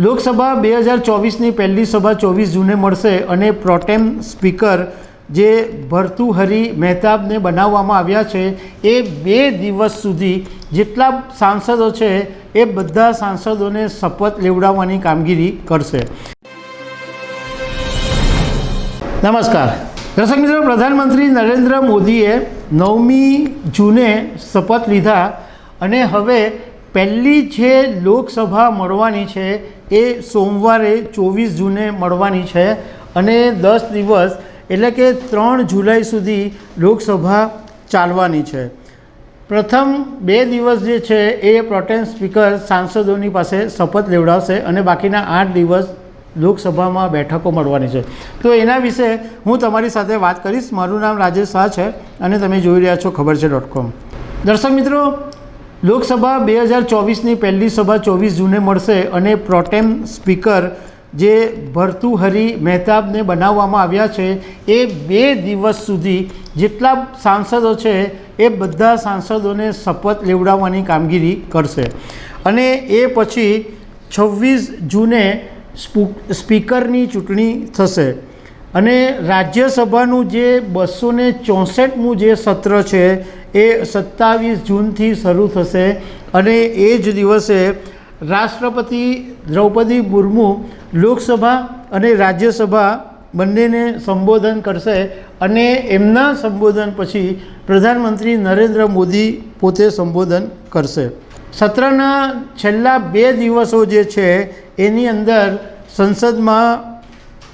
લોકસભા બે હજાર ચોવીસની પહેલી સભા ચોવીસ જૂને મળશે અને પ્રોટેમ સ્પીકર જે ભર્તુહરી મહેતાબને બનાવવામાં આવ્યા છે, એ બે દિવસ સુધી જેટલા સાંસદો છે, એ બધા સાંસદોને શપથ લેવડાવવાની કામગીરી કરશે. નમસ્કાર. દર્શક મિત્રો, પ્રધાનમંત્રી નરેન્દ્ર મોદીએ નવમી જૂને શપથ લીધા અને હવે પહેલી જે લોકસભા મળવાની છે એ સોમવારે ચોવીસ જૂને મળવાની છે અને દસ દિવસ એટલે કે ત્રણ જુલાઈ સુધી લોકસભા ચાલવાની છે. પ્રથમ બે દિવસ જે છે એ પ્રોટેન સ્પીકર સાંસદોની પાસે શપથ લેવડાવશે અને બાકીના આઠ દિવસ લોકસભામાં બેઠકો મળવાની છે. તો એના વિશે હું તમારી સાથે વાત કરીશ. મારું નામ રાજેશ શાહ છે અને તમે જોઈ રહ્યા છો ખબર છે ડોટ કોમ દર્શક મિત્રો લોકસભા બે હજાર ચોવીસની પહેલી સભા ચોવીસ જૂને મળશે અને પ્રોટેમ સ્પીકર જે ભર્તુહરી મહેતાબને બનાવવામાં આવ્યા છે, એ બે દિવસ સુધી જેટલા સાંસદો છે, એ બધા સાંસદોને શપથ લેવડાવવાની કામગીરી કરશે. અને એ પછી છવ્વીસ જૂને સ્પુ- સ્પીકરની ચૂંટણી થશે. અને રાજ્યસભાનું જે બસો ચોસઠમું જે સત્ર છે એ સત્તાવીસ જૂનથી શરૂ થશે અને એ જ દિવસે રાષ્ટ્રપતિ દ્રૌપદી મુર્મુ લોકસભા અને રાજ્યસભા બંનેને સંબોધન કરશે અને એમના સંબોધન પછી પ્રધાનમંત્રી નરેન્દ્ર મોદી પોતે સંબોધન કરશે. સત્રના છેલ્લા બે દિવસો જે છે, એની અંદર સંસદમાં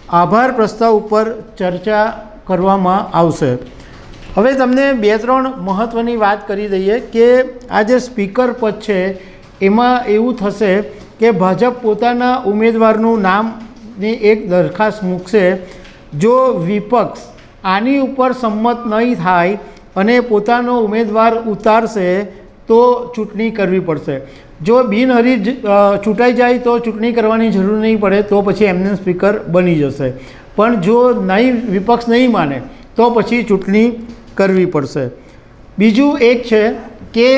આભાર પ્રસ્તાવ ઉપર ચર્ચા કરવામાં આવશે. હવે તમને બે ત્રણ મહત્ત્વની વાત કરી દઈએ કે આ જે સ્પીકર પદ છે, એમાં એવું થશે કે ભાજપ પોતાના ઉમેદવારનું નામની એક દરખાસ્ત મૂકશે, જો વિપક્ષ આની ઉપર સંમત નહીં થાય અને પોતાનો ઉમેદવાર ઉતારશે, તો ચૂંટણી કરવી પડશે. જો બિનહરીફ ચૂંટાઈ જાય તો ચૂંટણી કરવાની જરૂર નહીં પડે, તો પછી એમને સ્પીકર બની જશે. પણ જો નહીં, વિપક્ષ નહીં માને, તો પછી ચૂંટણી કરવી પડશે. બીજું એક છે કે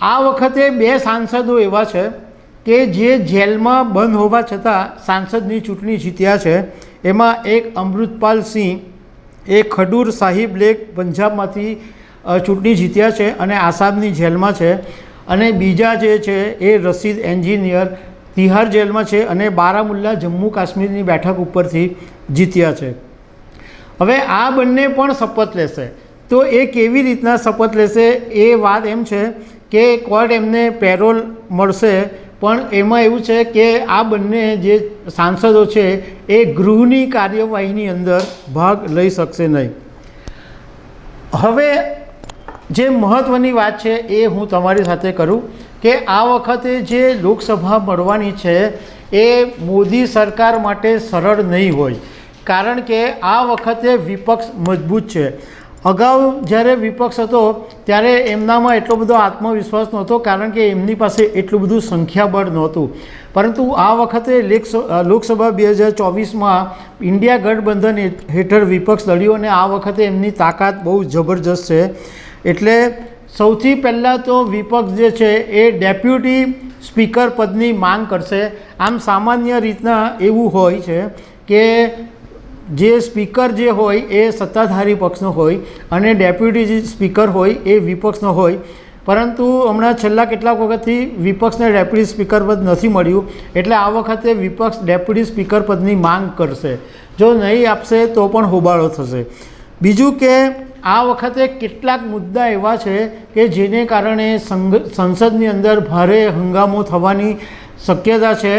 આ વખતે બે સાંસદો એવા છે કે જે જેલમાં બંધ હોવા છતાં સાંસદની ચૂંટણી જીત્યા છે. એમાં એક અમૃતપાલ સિંહ એ ખડૂર સાહિબ લેક પંજાબમાંથી ચૂંટણી જીત્યા છે અને આસામની જેલમાં છે. અને બીજા જે છે એ રસીદ એન્જિનિયર તિહાર જેલમાં છે અને બારામુલ્લા જમ્મુ કાશ્મીરની બેઠક ઉપરથી જીત્યા છે. હવે આ બંને પણ શપથ લેશે. તો એ કેવી રીતના શપથ લેશે એ વાત એમ છે કે કોર્ટ એમને પેરોલ મળશે, પણ એમાં એવું છે કે આ બંને જે સાંસદો છે એ ગૃહની કાર્યવાહીની અંદર ભાગ લઈ શકશે નહીં. હવે જે મહત્ત્વની વાત છે એ હું તમારી સાથે કરું કે આ વખતે જે લોકસભા મળવાની છે એ મોદી સરકાર માટે સરળ નહીં હોય, કારણ કે આ વખતે વિપક્ષ મજબૂત છે. અગાઉ જ્યારે વિપક્ષ હતો, ત્યારે એમનામાં એટલો બધો આત્મવિશ્વાસ નહોતો, કારણ કે એમની પાસે એટલું બધું સંખ્યાબળ નહોતું. પરંતુ આ વખતે લોકસભા બે હજાર ચોવીસમાં ઇન્ડિયા ગઠબંધન હેઠ- હેઠળ વિપક્ષ લડ્યું અને આ વખતે એમની તાકાત બહુ જબરજસ્ત છે. એટલે સૌથી પહેલાં તો વિપક્ષ જે છે એ ડેપ્યુટી સ્પીકર પદની માંગ કરશે. આમ સામાન્ય રીતના એવું હોય છે કે જે સ્પીકર જે હોય એ સત્તાધારી પક્ષનો હોય અને ડેપ્યુટી જે સ્પીકર હોય એ વિપક્ષનો હોય. પરંતુ હમણાં છેલ્લા કેટલાક વખતથી વિપક્ષને ડેપ્યુટી સ્પીકર પદ નથી મળ્યું, એટલે આ વખતે વિપક્ષ ડેપ્યુટી સ્પીકર પદની માંગ કરશે. જો નહીં આપશે તો પણ હોબાળો થશે. બીજું કે આ વખતે કેટલાક મુદ્દા એવા છે કે જેને કારણે સંઘ, સંસદની અંદર ભારે હંગામો થવાની શક્યતા છે.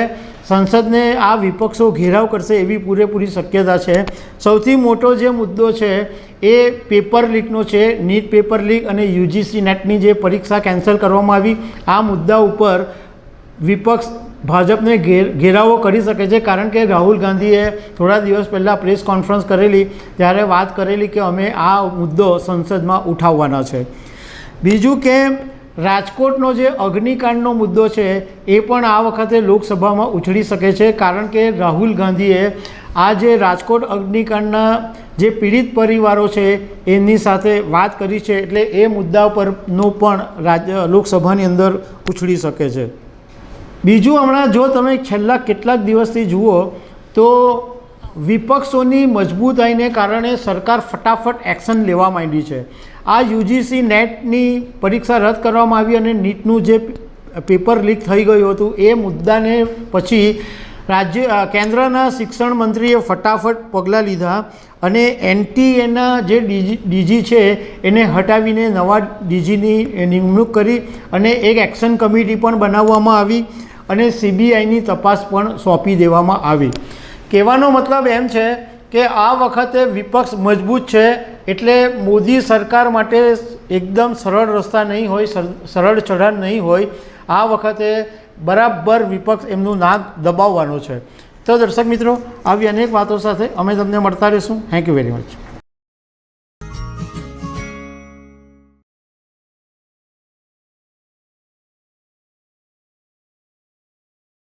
સંસદને આ વિપક્ષો ઘેરાવ કરશે એવી પૂરેપૂરી શક્યતા છે. સૌથી મોટો જે મુદ્દો છે એ પેપર લીકનો છે. નીટ પેપર લીક અને યુજીસી નેટની જે પરીક્ષા કેન્સલ કરવામાં આવી, આ મુદ્દા ઉપર વિપક્ષ ભાજપને ઘેર, ઘેરાવો કરી શકે છે. કારણ કે રાહુલ ગાંધીએ થોડા દિવસ પહેલાં પ્રેસ કોન્ફરન્સ કરેલી, ત્યારે વાત કરેલી કે અમે આ મુદ્દો સંસદમાં ઉઠાવવાના છે. બીજું કે રાજકોટનો જે અગ્નિકાંડનો મુદ્દો છે, એ પણ આ વખતે લોકસભામાં ઉછળી શકે છે, કારણ કે રાહુલ ગાંધીએ આ જે રાજકોટ અગ્નિકાંડના જે પીડિત પરિવારો છે એમની સાથે વાત કરી છે, એટલે એ મુદ્દા પરનો પણ રાજ્ય લોકસભાની અંદર ઉછળી શકે છે. બીજું હમણાં જો તમે છેલ્લા કેટલાક દિવસથી જુઓ, તો વિપક્ષોની મજબૂતાઈને કારણે સરકાર ફટાફટ એક્શન લેવા માંડી છે. આ યુજીસી નેટની પરીક્ષા રદ કરવામાં આવી અને નીટનું જે પેપર લીક થઈ ગયું હતું, એ મુદ્દાને પછી રાજ્ય કેન્દ્રના શિક્ષણ મંત્રીએ ફટાફટ પગલાં લીધા અને એનટીએના જે ડીજી ડીજી છે, એને હટાવીને નવા ડીજીની નિમણૂક કરી અને એક એક્શન કમિટી પણ બનાવવામાં આવી અને સીબીઆઈની તપાસ પણ સોંપી દેવામાં આવી. કહેવાનો મતલબ એમ છે કે આ વખતે વિપક્ષ મજબૂત છે એટલે મોદી સરકાર માટે એકદમ સરળ રસ્તા નહીં હોય, સર- સરળ ચઢાણ નહીં હોય. આ વખતે બરાબર વિપક્ષ એમનું નાક દબાવવાનો છે. તો દર્શક મિત્રો, આવી અનેક વાતો સાથે અમે તમને મળતા રહીશું. Thank you very much